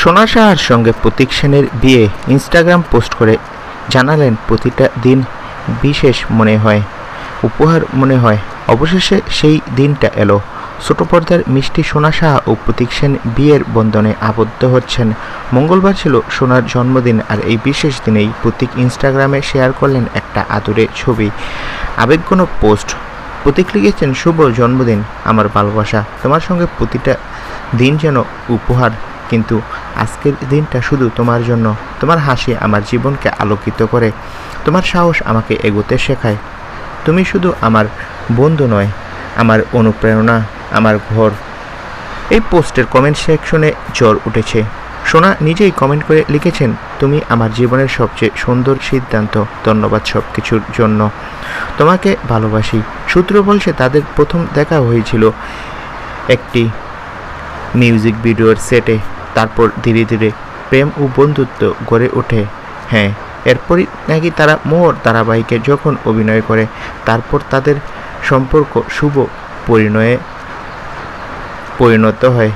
সোনা সাহার সঙ্গে প্রতীক সেনের বিয়ে ইনস্টাগ্রাম পোস্ট করে জানালেন প্রতিটা দিন বিশেষ মনে হয়, উপহার মনে হয়। অবশেষে সেই দিনটা এলো। ছোট পর্দার মিষ্টি সোনা সাহা ও প্রতীক সেন বিয়ের বন্ধনে আবদ্ধ হচ্ছেন। মঙ্গলবার ছিল সোনার জন্মদিন আর এই বিশেষ দিনেই প্রতীক ইনস্টাগ্রামে শেয়ার করলেন একটা আদুরে ছবি। আবেগঘন পোস্ট, প্রতীক লিখেছেন, শুভ জন্মদিন, আমার ভালোবাসা। তোমার সঙ্গে প্রতিটা দিন যেন উপহার, কিন্তু আজকের দিনটা শুধু তোমার জন্য। তোমার হাসি আমার জীবনকে আলোকিত করে। তোমার সাহস আমাকে এগোতে শেখায়। তুমি শুধু আমার বন্ধু নয়, আমার অনুপ্রেরণা, আমার ঘর। এই পোস্টের কমেন্ট সেকশনে জ্বর উঠেছে। সোনা নিজেই কমেন্ট করে লিখেছেন, তুমি আমার জীবনের সবচেয়ে সুন্দর সিদ্ধান্ত। ধন্যবাদ সব কিছুর জন্য। তোমাকে ভালোবাসি। সূত্র বলছে, তাদের প্রথম দেখা হয়েছিল একটি মিউজিক ভিডিওর সেটে তারপর ধীরে ধীরে প্রেম ও বন্ধুত্ব গড়ে ওঠে। হ্যাঁ এরপরই নাকি তারা মোহর ধারাবাহিকে যখন অভিনয় করে, তারপর তাদের সম্পর্ক শুভ পরিণয়ে পরিণত হয়।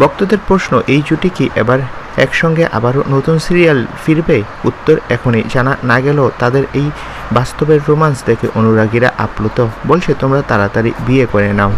ভক্তদের প্রশ্ন, এই জুটি কি এবার একসঙ্গে আবারও নতুন সিরিয়াল ফিরবে? উত্তর এখনই জানা না গেলেও তাদের এই বাস্তবের রোমান্স দেখে অনুরাগীরা আপ্লুত। বলছে, তোমরা তাড়াতাড়ি বিয়ে করে নাও।